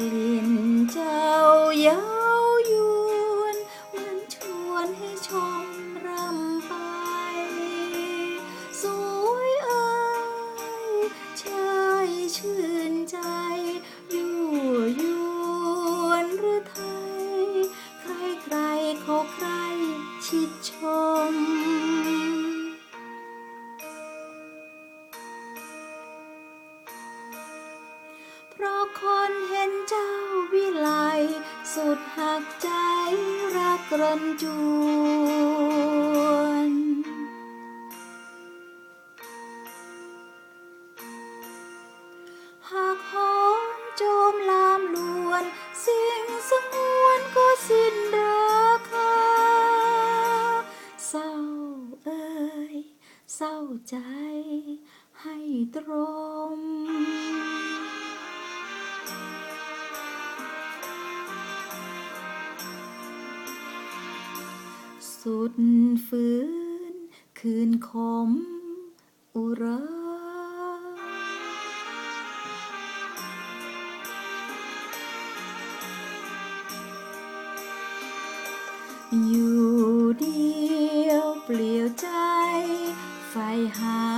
กลิ่นเจ้าเย้ายวนมือนชวนให้ชมรำไป สวยเอ่ยชายชื่นใจ อยู่ยวนหรือไทย ใครใครเขาใครชิดชม เพราะคนเห็นเจ้าวิไลสุดหักใจรักรันจวนหากหอมโจมลามลวน สิ่งสงวนก็สิ้นราคาเศร้าเอ่ยเศร้าใจให้ตรม สุดฝืน คืนคมอุราอยู่เดียวเปลี่ยวใจ ไฟหา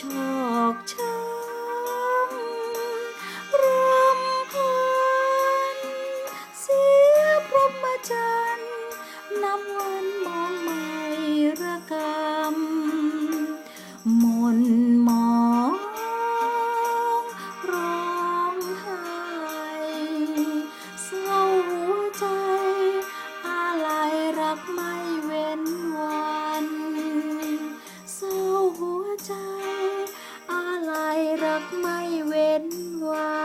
ชอกช้ำรำพันเสียพรหมจรรย์นำวันมองไม่ระกำมนมองร้องไห้เศร้าหัวใจอะไรรักไม่เว้น กไม่เว้นวัน